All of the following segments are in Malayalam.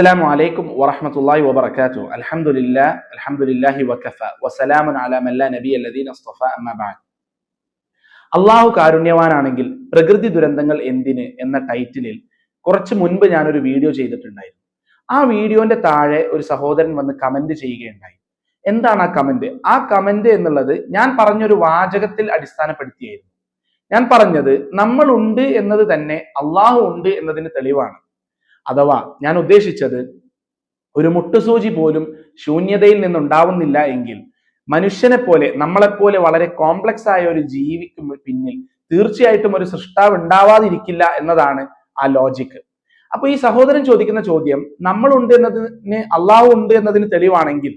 അസ്സാം വലൈക്കും വറഹമത്തല്ലാഹി വബർക്കാത്തു അലഹമുല്ല അലഹമുല്ലാഹി വഖഫ വസലാമൻ അലാമല്ല നബി അല്ലദീൻ അസ്തഫ അമ്മബാൻ അള്ളാഹു കാരുണ്യവാനാണെങ്കിൽ പ്രകൃതി ദുരന്തങ്ങൾ എന്തിന് എന്ന ടൈറ്റിലിൽ കുറച്ച് മുൻപ് ഞാനൊരു വീഡിയോ ചെയ്തിട്ടുണ്ടായിരുന്നു. ആ വീഡിയോന്റെ താഴെ ഒരു സഹോദരൻ വന്ന് കമന്റ് ചെയ്യുകയുണ്ടായി. എന്താണ് ആ കമന്റ്? ആ കമന്റ് എന്നുള്ളത് ഞാൻ പറഞ്ഞൊരു വാചകത്തിൽ അടിസ്ഥാനപ്പെടുത്തിയായിരുന്നു. ഞാൻ പറഞ്ഞത് നമ്മൾ ഉണ്ട് എന്നത് തന്നെ അള്ളാഹു ഉണ്ട് എന്നതിന് തെളിവാണ്. അഥവാ ഞാൻ ഉദ്ദേശിച്ചത് ഒരു മുട്ടുസൂചി പോലും ശൂന്യതയിൽ നിന്നുണ്ടാവുന്നില്ല എങ്കിൽ മനുഷ്യനെ പോലെ നമ്മളെപ്പോലെ വളരെ കോംപ്ലക്സ് ആയ ഒരു ജീവിക്ക് പിന്നിൽ തീർച്ചയായിട്ടും ഒരു സൃഷ്ടാവ് ഉണ്ടാവാതിരിക്കില്ല എന്നതാണ് ആ ലോജിക്ക് അപ്പൊ ഈ സഹോദരൻ ചോദിക്കുന്ന ചോദ്യം നമ്മളുണ്ട് എന്നതിന് അള്ളാഹു ഉണ്ട് എന്നതിന് തെളിവാണെങ്കിൽ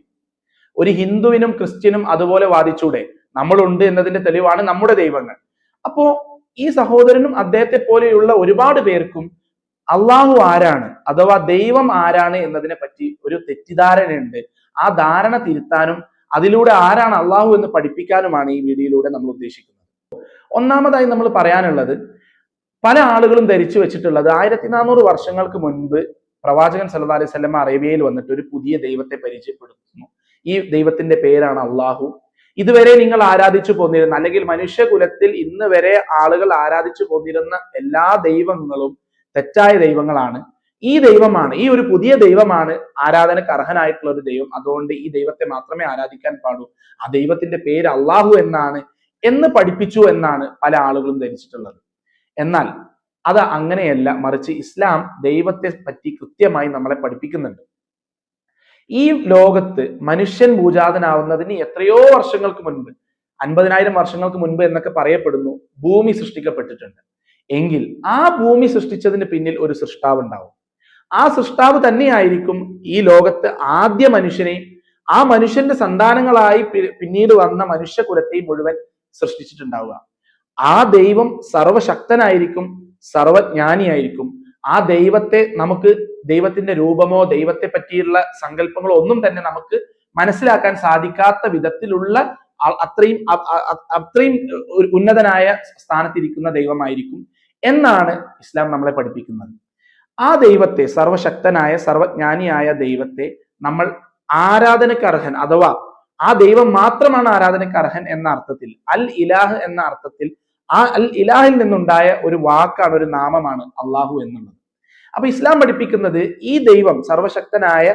ഒരു ഹിന്ദുവിനും ക്രിസ്ത്യനും അതുപോലെ വാദിച്ചൂടെ നമ്മളുണ്ട് എന്നതിന്റെ തെളിവാണ് നമ്മുടെ ദൈവങ്ങൾ. അപ്പോ ഈ സഹോദരനും അദ്ദേഹത്തെ പോലെയുള്ള ഒരുപാട് പേർക്കും അള്ളാഹു ആരാണ്? അഥവാ ദൈവം ആരാണ് എന്നതിനെ പറ്റി ഒരു തെറ്റിദ്ധാരണയുണ്ട്. ആ ധാരണ തിരുത്താനും അതിലൂടെ ആരാണ് അള്ളാഹു എന്ന് പഠിപ്പിക്കാനുമാണ് ഈ വീഡിയോയിലൂടെ നമ്മൾ ഉദ്ദേശിക്കുന്നത്. ഒന്നാമതായി നമ്മൾ പറയാനുള്ളത് പല ആളുകളും ധരിച്ചു വെച്ചിട്ടുള്ളത് ആയിരത്തി നാനൂറ് വർഷങ്ങൾക്ക് മുൻപ് പ്രവാചകൻ സല്ലാ അലൈഹി വസല്ലമ അറേബ്യയിൽ വന്നിട്ട് ഒരു പുതിയ ദൈവത്തെ പരിചയപ്പെടുത്തുന്നു. ഈ ദൈവത്തിന്റെ പേരാണ് അള്ളാഹു. ഇതുവരെ നിങ്ങൾ ആരാധിച്ചു പോന്നിരുന്ന അല്ലെങ്കിൽ മനുഷ്യകുലത്തിൽ ഇന്ന് വരെ ആളുകൾ ആരാധിച്ചു പോന്നിരുന്ന എല്ലാ ദൈവങ്ങളും തെറ്റായ ദൈവങ്ങളാണ്. ഈ ദൈവമാണ് ഈ ഒരു പുതിയ ദൈവമാണ് ആരാധനക്ക് അർഹനായിട്ടുള്ള ഒരു ദൈവം. അതുകൊണ്ട് ഈ ദൈവത്തെ മാത്രമേ ആരാധിക്കാൻ പാടൂ. ആ ദൈവത്തിന്റെ പേര് അള്ളാഹു എന്നാണ് എന്ന് പഠിപ്പിച്ചു എന്നാണ് പല ആളുകളും ധരിച്ചിട്ടുള്ളത്. എന്നാൽ അത് അങ്ങനെയല്ല. മറിച്ച് ഇസ്ലാം ദൈവത്തെ പറ്റി കൃത്യമായി നമ്മളെ പഠിപ്പിക്കുന്നുണ്ട്. ഈ ലോകത്ത് മനുഷ്യൻ പൂജാതനാവുന്നതിന് എത്രയോ വർഷങ്ങൾക്ക് മുൻപ് അൻപതിനായിരം വർഷങ്ങൾക്ക് മുൻപ് എന്നൊക്കെ പറയപ്പെടുന്നു ഭൂമി സൃഷ്ടിക്കപ്പെട്ടിട്ടുണ്ട്. എങ്കിൽ ആ ഭൂമി സൃഷ്ടിച്ചതിന് പിന്നിൽ ഒരു സൃഷ്ടാവ് ഉണ്ടാവും ആ സൃഷ്ടാവ് തന്നെയായിരിക്കും ഈ ലോകത്ത് ആദ്യ മനുഷ്യനെ ആ മനുഷ്യന്റെ സന്താനങ്ങളായി പിന്നീട് വന്ന മനുഷ്യകുലത്തെയും മുഴുവൻ സൃഷ്ടിച്ചിട്ടുണ്ടാവുക. ആ ദൈവം സർവശക്തനായിരിക്കും സർവജ്ഞാനിയായിരിക്കും. ആ ദൈവത്തെ നമുക്ക് ദൈവത്തിന്റെ രൂപമോ ദൈവത്തെ പറ്റിയുള്ള സങ്കല്പങ്ങളോ ഒന്നും തന്നെ നമുക്ക് മനസ്സിലാക്കാൻ സാധിക്കാത്ത വിധത്തിലുള്ള അത്രയും അത്രയും ഉന്നതനായ സ്ഥാനത്തിരിക്കുന്ന ദൈവമായിരിക്കും എന്നാണ് ഇസ്ലാം നമ്മളെ പഠിപ്പിക്കുന്നത്. ആ ദൈവത്തെ സർവശക്തനായ സർവജ്ഞാനിയായ ദൈവത്തെ നമ്മൾ ആരാധനയ്ക്ക് അർഹൻ അഥവാ ആ ദൈവം മാത്രമാണ് ആരാധനയ്ക്ക് അർഹൻ എന്ന അർത്ഥത്തിൽ അൽ ഇലാഹ് എന്ന അർത്ഥത്തിൽ ആ അൽ ഇലാഹിൽ നിന്നുണ്ടായ ഒരു വാക്കാണ് ഒരു നാമമാണ് അള്ളാഹു എന്നുള്ളത്. അപ്പൊ ഇസ്ലാം പഠിപ്പിക്കുന്നത് ഈ ദൈവം സർവശക്തനായ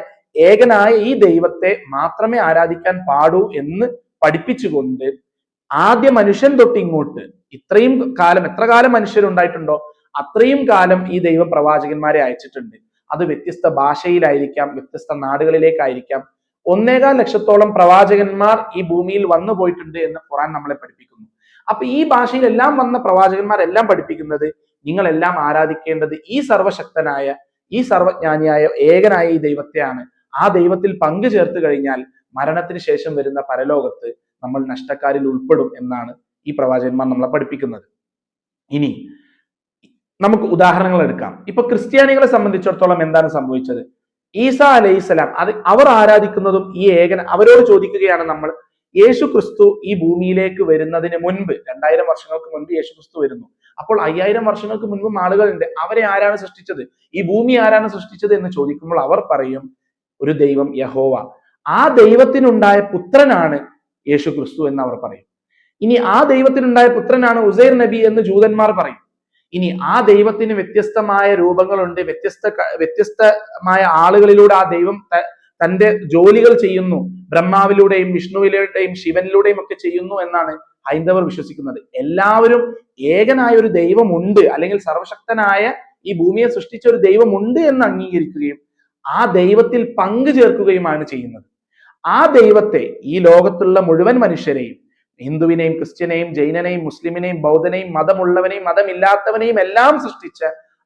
ഏകനായ ഈ ദൈവത്തെ മാത്രമേ ആരാധിക്കാൻ പാടൂ എന്ന് പഠിപ്പിച്ചുകൊണ്ട് ആദ്യ മനുഷ്യൻ തൊട്ട് ഇങ്ങോട്ട് ഇത്രയും കാലം എത്ര കാലം മനുഷ്യരുണ്ടായിട്ടുണ്ടോ അത്രയും കാലം ഈ ദൈവപ്രവാചകന്മാരെ അയച്ചിട്ടുണ്ട്. അത് വ്യത്യസ്ത ഭാഷയിലായിരിക്കാം വ്യത്യസ്ത നാടുകളിലേക്കായിരിക്കാം. ഒന്നേകാൽ ലക്ഷത്തോളം പ്രവാചകന്മാർ ഈ ഭൂമിയിൽ വന്നു പോയിട്ടുണ്ട് എന്ന് ഖുറാൻ നമ്മളെ പഠിപ്പിക്കുന്നു. അപ്പൊ ഈ ഭാഷയിലെല്ലാം വന്ന പ്രവാചകന്മാരെല്ലാം പഠിപ്പിക്കുന്നത് നിങ്ങളെല്ലാം ആരാധിക്കേണ്ടത് ഈ സർവശക്തനായ ഈ സർവജ്ഞാനിയായ ഏകനായ ഈ ദൈവത്തെയാണ്. ആ ദൈവത്തിൽ പങ്കു ചേർത്ത് കഴിഞ്ഞാൽ മരണത്തിന് ശേഷം വരുന്ന പരലോകത്ത് നമ്മൾ നഷ്ടക്കാരിൽ ഉൾപ്പെടും എന്നാണ് ഈ പ്രവാചകന്മാർ നമ്മളെ പഠിപ്പിക്കുന്നത്. ഇനി നമുക്ക് ഉദാഹരണങ്ങൾ എടുക്കാം. ഇപ്പൊ ക്രിസ്ത്യാനികളെ സംബന്ധിച്ചിടത്തോളം എന്താണ് സംഭവിച്ചത്? ഈസ അലൈഹിസ്സലാം അത് അവർ ആരാധിക്കുന്നതും ഈ ഏകന അവരോട് ചോദിക്കുകയാണ് നമ്മൾ യേശു ക്രിസ്തു ഈ ഭൂമിയിലേക്ക് വരുന്നതിന് മുൻപ് രണ്ടായിരം വർഷങ്ങൾക്ക് മുൻപ് യേശു ക്രിസ്തു വരുന്നു. അപ്പോൾ അയ്യായിരം വർഷങ്ങൾക്ക് മുൻപും ആളുകളുണ്ട്. അവരെ ആരാണ് സൃഷ്ടിച്ചത്? ഈ ഭൂമി ആരാണ് സൃഷ്ടിച്ചത്? എന്ന് ചോദിക്കുമ്പോൾ അവർ പറയും ഒരു ദൈവം യഹോവ. ആ ദൈവത്തിനുണ്ടായ പുത്രനാണ് യേശു ക്രിസ്തു എന്ന് അവർ പറയും. ഇനി ആ ദൈവത്തിനുണ്ടായ പുത്രനാണ് ഉസൈർ നബി എന്ന് ജൂതന്മാർ പറയും. ഇനി ആ ദൈവത്തിന് വ്യത്യസ്തമായ രൂപങ്ങളുണ്ട് വ്യത്യസ്ത വ്യത്യസ്തമായ ആളുകളിലൂടെ ആ ദൈവം തന്റെ ജോലികൾ ചെയ്യുന്നു. ബ്രഹ്മാവിലൂടെയും വിഷ്ണുവിലൂടെയും ശിവനിലൂടെയും ഒക്കെ ചെയ്യുന്നു എന്നാണ് ഹൈന്ദവർ വിശ്വസിക്കുന്നത്. എല്ലാവരും ഏകനായ ഒരു ദൈവമുണ്ട് അല്ലെങ്കിൽ സർവശക്തനായ ഈ ഭൂമിയെ സൃഷ്ടിച്ച ഒരു ദൈവമുണ്ട് എന്ന് അംഗീകരിക്കുകയും ആ ദൈവത്തിൽ പങ്കു ചേർക്കുകയുമാണ് ചെയ്യുന്നത്. ആ ദൈവത്തെ ഈ ലോകത്തുള്ള മുഴുവൻ മനുഷ്യരെയും ഹിന്ദുവിനെയും ക്രിസ്ത്യനെയും ജൈനനെയും മുസ്ലിമിനെയും ബൗദ്ധനെയും മതമുള്ളവനെയും മതമില്ലാത്തവനെയും എല്ലാം സൃഷ്ടിച്ച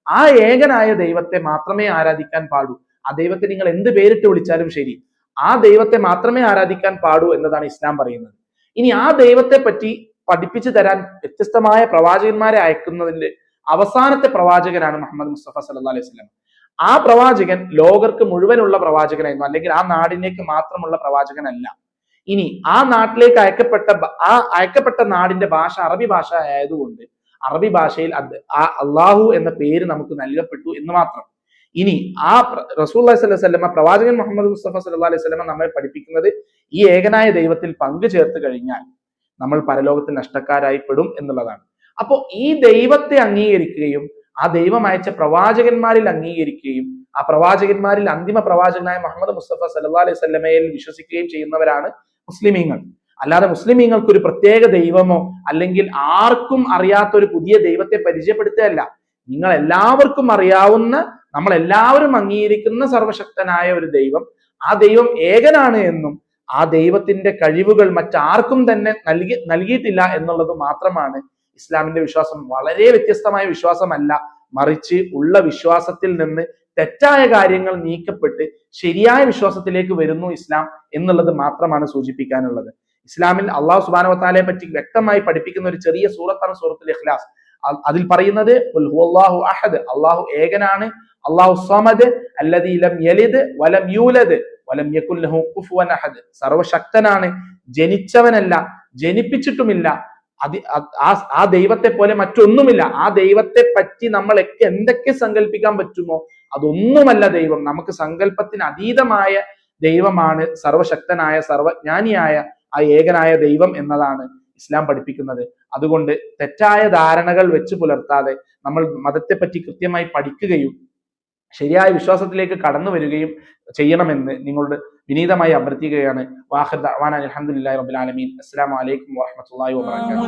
ആ ഏകനായ ദൈവത്തെ മാത്രമേ ആരാധിക്കാൻ പാടൂ. ആ ദൈവത്തെ നിങ്ങൾ എന്ത് പേരിട്ട് വിളിച്ചാലും ശരി. ആ ദൈവത്തെ മാത്രമേ ആരാധിക്കാൻ പാടൂ എന്നതാണ് ഇസ്ലാം പറയുന്നത്. ഇനി ആ ദൈവത്തെ പറ്റി പഠിപ്പിച്ചു തരാൻ വ്യത്യസ്തമായ പ്രവാചകന്മാരെ അയക്കുന്നതിന്റെ അവസാനത്തെ പ്രവാചകനാണ് മുഹമ്മദ് മുസ്തഫ സല്ലാ അലൈഹി സ്വലം ആ പ്രവാചകൻ ലോകർക്ക് മുഴുവനുള്ള പ്രവാചകനായിരുന്നു. അല്ലെങ്കിൽ ആ നാടിനേക്ക് മാത്രമുള്ള പ്രവാചകനല്ല. ഇനി ആ നാട്ടിലേക്ക് അയക്കപ്പെട്ട ആ അയക്കപ്പെട്ട നാടിന്റെ ഭാഷ അറബി ഭാഷ ആയതുകൊണ്ട് അറബി ഭാഷയിൽ അത് ആ അള്ളാഹു എന്ന പേര് നമുക്ക് നൽകപ്പെട്ടു എന്ന് മാത്രം. ഇനി ആ റസൂൽ സ്വലമ പ്രവാചകൻ മുഹമ്മദ് മുസ്തഫ സല്ലാ അലൈഹി സ്വലമ നമ്മെ പഠിപ്പിക്കുന്നത് ഈ ഏകനായ ദൈവത്തിൽ പങ്കു ചേർത്ത് കഴിഞ്ഞാൽ നമ്മൾ പരലോകത്തിൽ നഷ്ടക്കാരായി പെടും എന്നുള്ളതാണ്. അപ്പോൾ ഈ ദൈവത്തെ അംഗീകരിക്കുകയും ആ ദൈവം അയച്ച പ്രവാചകന്മാരിൽ അംഗീകരിക്കുകയും ആ പ്രവാചകന്മാരിൽ അന്തിമ പ്രവാചകനായ മുഹമ്മദ് മുസ്തഫ സല്ലാ അലൈഹി സ്വലമയിൽ വിശ്വസിക്കുകയും ചെയ്യുന്നവരാണ് മുസ്ലിമീങ്ങൾ. അല്ലാതെ മുസ്ലിമീങ്ങൾക്ക് ഒരു പ്രത്യേക ദൈവമോ അല്ലെങ്കിൽ ആർക്കും അറിയാത്ത ഒരു പുതിയ ദൈവത്തെ പരിചയപ്പെടുത്തുകയല്ല. നിങ്ങൾ എല്ലാവർക്കും അറിയാവുന്ന നമ്മൾ എല്ലാവരും അംഗീകരിക്കുന്ന സർവശക്തനായ ഒരു ദൈവം. ആ ദൈവം ഏകനാണ് എന്നും ആ ദൈവത്തിന്റെ കഴിവുകൾ മറ്റാർക്കും തന്നെ നൽകി നൽകിയിട്ടില്ല എന്നുള്ളത് മാത്രമാണ് ഇസ്ലാമിന്റെ വിശ്വാസം. വളരെ വ്യത്യസ്തമായ വിശ്വാസമല്ല. മറിച്ച് ഉള്ള വിശ്വാസത്തിൽ നിന്ന് തെറ്റായ കാര്യങ്ങൾ നീക്കപ്പെട്ട് ശരിയായ വിശ്വാസത്തിലേക്ക് വരുന്നു ഇസ്ലാം എന്നുള്ളത് മാത്രമാണ് സൂചിപ്പിക്കാനുള്ളത്. ഇസ്ലാമിൽ അള്ളാഹു സുബാനവത്താലെ പറ്റി വ്യക്തമായി പഠിപ്പിക്കുന്ന ഒരു ചെറിയ സൂറത്താണ് സൂറത്തുൽ ഇഖ്ലാസ്. അതിൽ പറയുന്നത് അഹദ് അള്ളാഹു ഏകനാണ് അള്ളാഹു ലം യലിദ് വലം യൂലദ് വലം യകുല്ലഹു അഹദ്. സർവശക്തനാണ് ജനിച്ചവനല്ല ജനിപ്പിച്ചിട്ടുമില്ല അതി ആ ദൈവത്തെ പോലെ മറ്റൊന്നുമില്ല. ആ ദൈവത്തെ പറ്റി നമ്മളൊക്കെ എന്തൊക്കെ സങ്കല്പിക്കാൻ പറ്റുമോ? അതൊന്നുമല്ല ദൈവം. നമുക്ക് സങ്കല്പത്തിന് അതീതമായ ദൈവമാണ് സർവശക്തനായ സർവജ്ഞാനിയായ ആ ഏകനായ ദൈവം എന്നതാണ് ഇസ്ലാം പഠിപ്പിക്കുന്നത്. അതുകൊണ്ട് തെറ്റായ ധാരണകൾ വെച്ച് പുലർത്താതെ നമ്മൾ മതത്തെ പറ്റി കൃത്യമായി പഠിക്കുകയും ശരിയായ വിശ്വാസത്തിലേക്ക് കടന്നു വരികയും ചെയ്യണമെന്ന് നിങ്ങളോട് വിനീതമായി അഭ്യർത്ഥിക്കുകയാണ്. ദഅവാന അൽഹംദുലില്ലാഹി റബ്ബിൽ ആലമീൻ. അസ്സലാമു അലൈക്കും വറഹ്മത്തുള്ളാഹി വബറകാതുഹു.